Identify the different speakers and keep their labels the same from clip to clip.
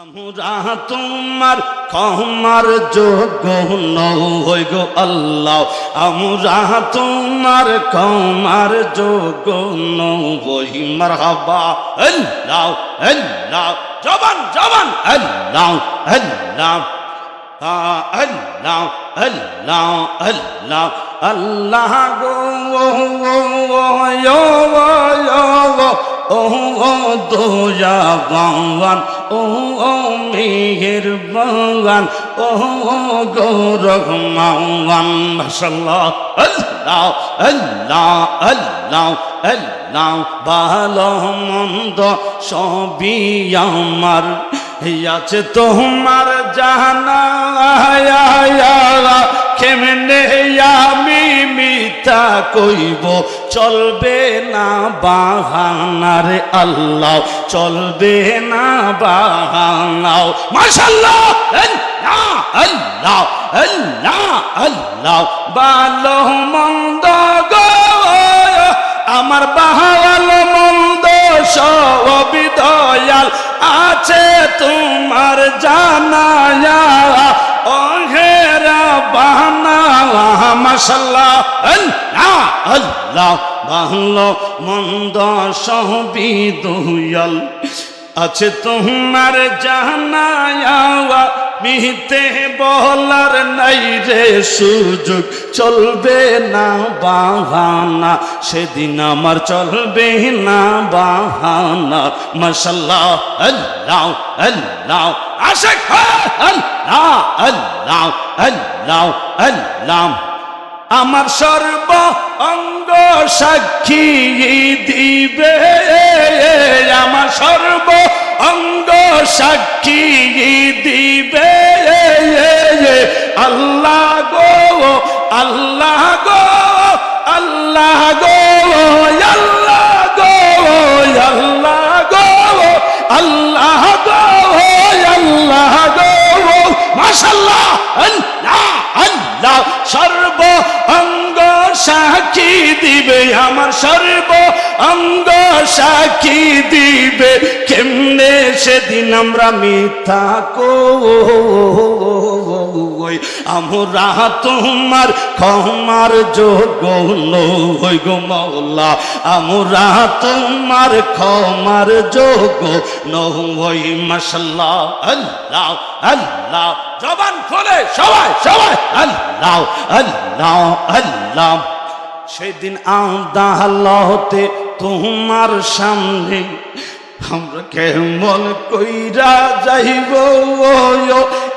Speaker 1: আমরা তোমার ক্ষমার যোগ্য নৌ হই গো আল্লাহ। আমরা তোমার ক্ষমার যোগ্য নৌ হই মারহাবা। আল্লাহ আল্লাহ, জবান জবান। আল্লাহ আল্লাহ। আল্লাহ আল্লাহ আল্লাহ। আল্লাহ গো দোয়া বাংলান ও মেহের বাংলান ও গৌরব মাওয়ান মাশাল্লাহ আল্লাহ আল্লাহ আল্লাহ আল্লাহ। ভালো মন্দ সবই আমার। আছে তোমার জানা কইব, চলবে না বাহানারে আল্লাহ, চলবে না বাহানাও। মাশাল্লাহ আল্লাহ আল্লাহ আল্লাহ ভালো মন্দ আমার বাহাল মন্দ সব দয়াল আছে তোমার জানায়া। অহেরা বাহানা মাসাল্লাহ আল্লাহ আল্লাহ ভালো মন্দ সবই দয়াল আছে তোমার জানায়া মিহিতে বলার নাই রে সুযোগ। চলবে না বাহানা, সেদিন আমার চলবে না বাহানা। মশাল্লাহ, আল্লাহ আল্লাহ আশেক আল্লাহ আল্লাহ আল্লাহ আল্লাহ আমার সর্ব অঙ্গ সাক্ষী দিবে। আমার সর্ব অঙ্গ সাক্ষী দিবে। আল্লাহ গো আল্লাহ গো আল্লাহ গো। আল্লাহ সর্ব অঙ্গ সাক্ষী দিবে সর্ব অঙ্গ সাক্ষী দিবে। কেমনে সেদিন আমরা মিথ্যা কই? আমরা তোমার ক্ষমার যোগ্য নই গো মৌলা। আমরা তোমার ক্ষমার যোগ্য নই মাসাল্লাহ আল্লাহ আল্লাহ। জবান খোলে, সবাই সবাই, আল্লাহ আল্লাহ আল্লাহ। সেদিন আদালতে তোমার সামনে আমরা কেমন কইরা যাইব?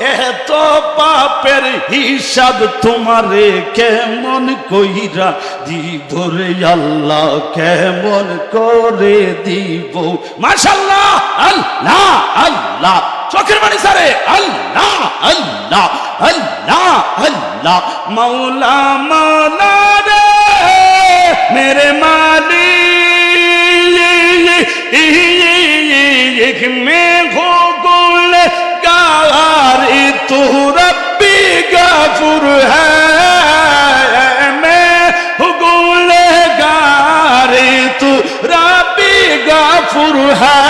Speaker 1: এত পাপের হিসাব তোমারে কেমন কইরা দিব রে আল্লাহ? কেমন করে দিব? মাশাল্লাহ আল্লাহ আল্লাহ। চোখের বাণী সারে, আল্লাহ আল্লাহ আল্লাহ আল্লাহ। মৌলা মৌলা मेरे माली में घो गोल गारी तू रबी गुर है। मैं गोल गारी तू रबी गुर है।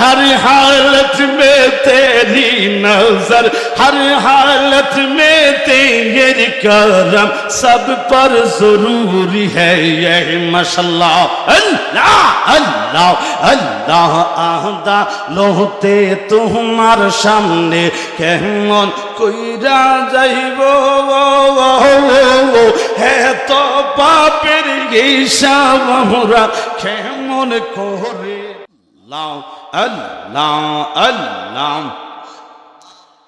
Speaker 1: हर हालत में तेरी नज़र, हर हालत में तेरी करम सब पर जरूरी है यह मसला अल्लाह अल्लाह अल्लाह আদা লোহতে তোমার সামনে কেমন কইরা যাইব হে তো পাপের হিসাব আমরা কেমন করে লাও আল্লাহ আল্লাহ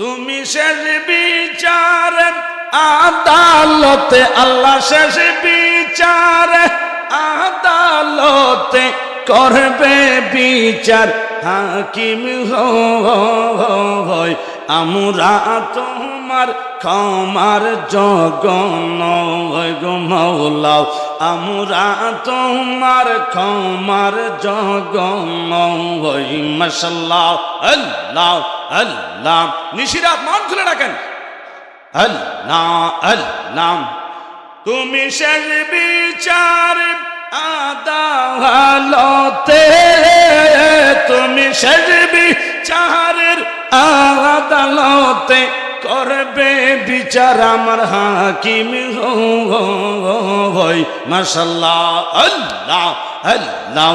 Speaker 1: তুমি শেষ বিচার আদালতে আল্লাহ শেষ বিচার আদালতে করবে বিচার। হাকিম হয় আমরা তোমার ক্ষমার জগন মৌলাও আমরা তোমার ক্ষমার জগন মশাল্লাহ আল্লাহ আল্লাহ। নিশিরাত মন খুলে রাখেন আল্লাহ আল্লাহ। তুমি শেষ বিচার আদালতে, তুমি শেষ বিচারের আদালতে করবে বিচার আমার হাকিম। হই মাসাল্লাহ আল্লাহ আল্লাহ,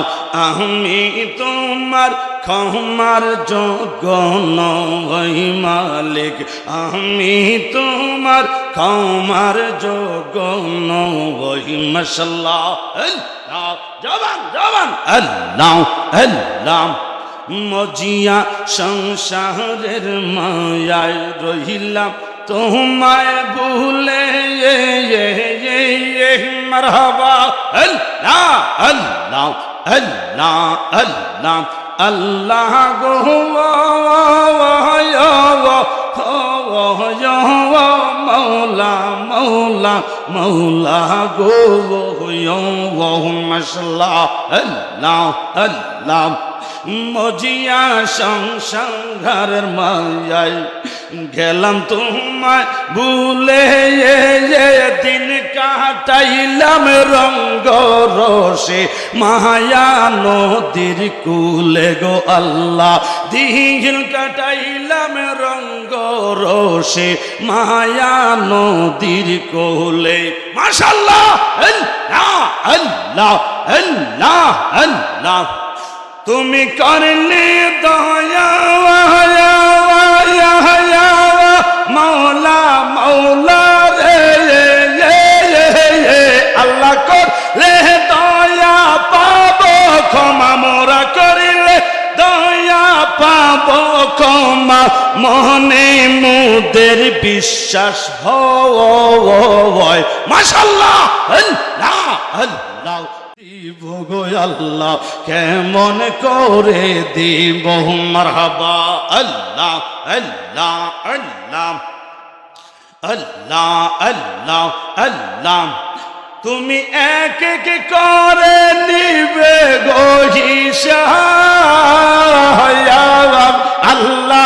Speaker 1: আমি তোমার ক্ষমার যোগ্য নই মালিক। আমি তোমার ক্ষমার যোগ্য নই মাসাল্লাহ আল্লাহ, জবান জবান, আল্লাহ আল্লাহ। মজিয়া সংসারের মায়ায় রহিলাম। তোমায় ভুলে মারহাবা। আল্লাহ আল্লাহ আল্লাহ আল্লাহ। আল্লাহ গো মৌলা মৌলা মৌলা গো মশলা আল্লাহ আল্লাহ। মজিয়া সংসারের মায়ায় গেলাম তোমায় ভুলে দিন কাটাইলাম রঙ্গ রসে। মায়া নদীর কুলে গো আল্লাহ, দিন কাটাইলাম রঙ্গ রসে। মায়া নদীর কোলে মাশাল্লাহ আল্লাহ আল্লাহ আল্লাহ আল্লাহ। তুমি করলে দয়া মৌলা মৌলা রে আল্লাহ করলে দয়া পাব, ক্ষমা মোরা করিলে দয়া পাব, ক্ষমা মনে মুদের বিশ্বাস হয় মাশাল্লাহ আল্লাহ আল্লাহ। দিব গো আল্লাহ, কেমন করে দিব মারহাবা? আল্লাহ আল্লাহ আল্লাহ আল্লাহ আল্লাহ আল্লাহ। তুমি এক এক করে নিবে গো হিসাব। আল্লাহ,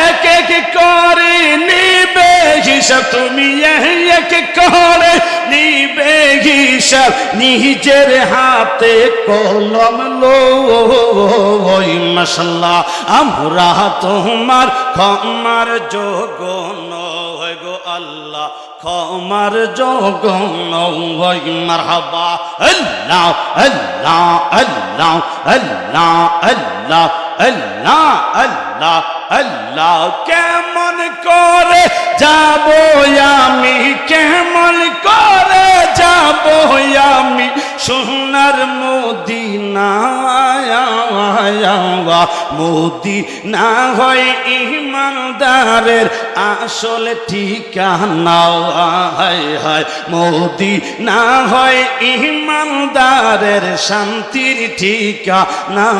Speaker 1: এক এক করে নিবে হিসাব তুমি এক করে নিবে হিসাব, নিজের হাতে কলম লো মশলা আমরা তোমার ক্ষমার যোগ নয় গো আল্লাহ, ক্ষমার যোগ নয়। মারহাবা, আল্লাহ আল্লাহ আল্লাহ আল্লাহ আল্লাহ আল্লাহ আল্লাহ। আল্লাহ কেমন করে যাব আমি? কেমন করে যাব আমি? সোনার মদিনা মোদি না হয় ইমানদারের আসল ঠিকানা। হায় হায়। মোদি না হয় ইমানদারের শান্তির ঠিকানা।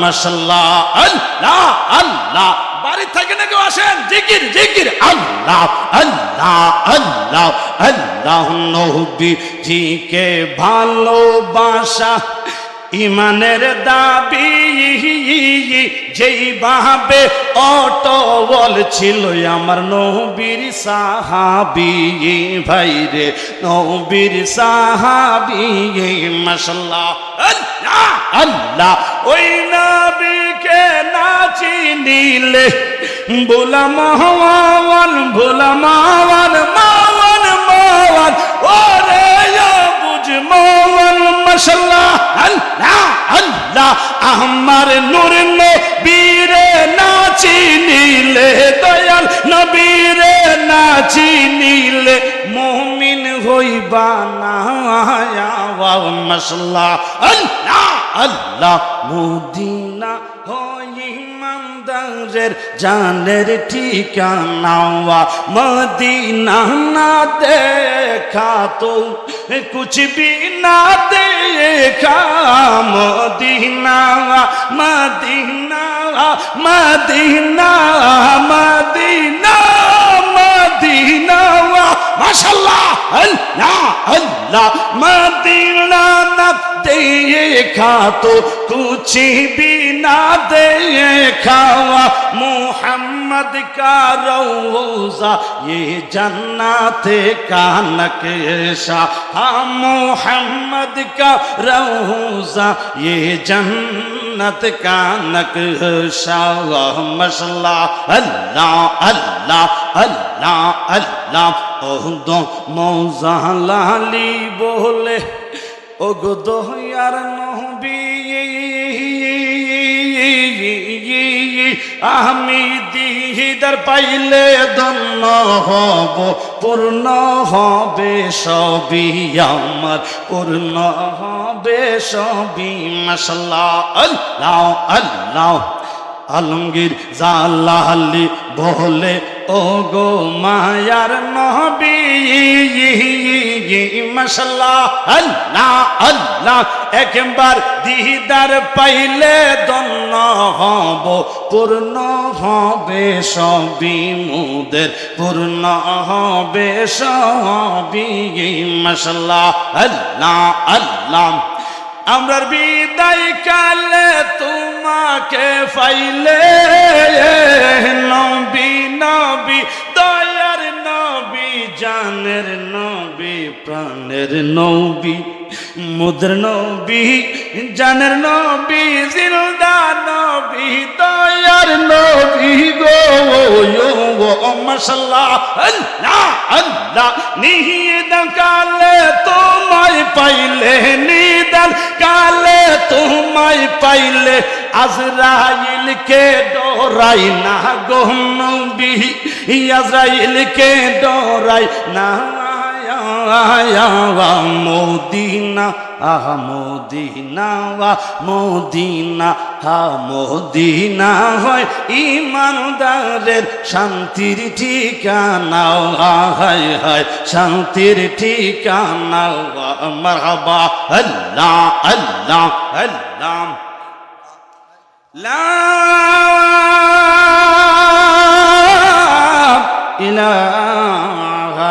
Speaker 1: মশলা আল্লাহ আল্লাহ। বাড়ি থেকে না কেউ আসেন? জিকির জিকির। আল্লাহ আল্লাহ আল্লাহ আল্লাহ নবী জিকে ভালোবাসা ইমানের দাবি। যেই যেইভাবে অটবল ছিল আমার নবীর সাহাবি। ভাই রে নবীর সাহাবি মশলা আল্লাহ আল্লাহ, ওই নবীকে নিলে বোলা মহান ভোলা মাওয়ান মাওয়ান মাওয়ান ওরে বুঝ মাওয়ান মশলা আল্লাহ আল্লাহ। আমার নূর নবীরে নাচি নিলে দয়াল নবীরে নাচি নিলে মুমিন হইবা না। মশলা আল্লাহ আল্লাহ। মুদিনা হই ইমানদারের জানের ঠিকানা মদিনা না দেখা তো, কুছ भी না দেখা মদিনা মদিনা মদিনা মদিনা মাশাল্লাহ আল্লাহ আল্লাহ মদিনা না देखा तो कुछ भी ना देखा मोहम्मद का रोजा ये जन्नत का नक्शा हाँ मोहम्मद का रोजा ये जन्नत का नक्शा मसला अल्लाह अल्लाह अल्लाह अल्लाह লাভ মৌজালি বলে ও গো দহিয়ার আমি দিদার পাইলে দন্ন হব, পূর্ণ হবে সবি আমার, পূর্ণ হবে সবি মশলা আল্লাহ আল্লাহ। আলমগীর জালালি বহলে ও গো মায়ার নহবি মশলা আল্লাহ আল্লাহ, একবার দিদার পাইলে দন্ন হব, পূর্ণ হবে সবই মুদের, পূর্ণ হবে সবই মশলা আল্লাহ আল্লাহ। আমরার বিদায় কালে তোমাকে নবী নবী জানের নবী প্রাণের নবী মুদ্র নবী জানের নবী জিন্দা নবী দয়ার নবী গো, ও মশলা আল্লাহ আল্লাহ নিহিদান কালে তোমায় পাইলে নিদান কালে তোমায় পাইলে আজরাইলকে ডরাই না গো নবী, আজরাইলকে ডরাই না আয়া মোদিনা, আহ, মদিনা মোদিনা হা মোদিনা হয়। ইমানদারের শান্তির ঠিকানা হায় হায়, শান্তির ঠিকানা আমার হবা আল্লাহ আল্লাহ আল্লাহ। ইলা ইলাহা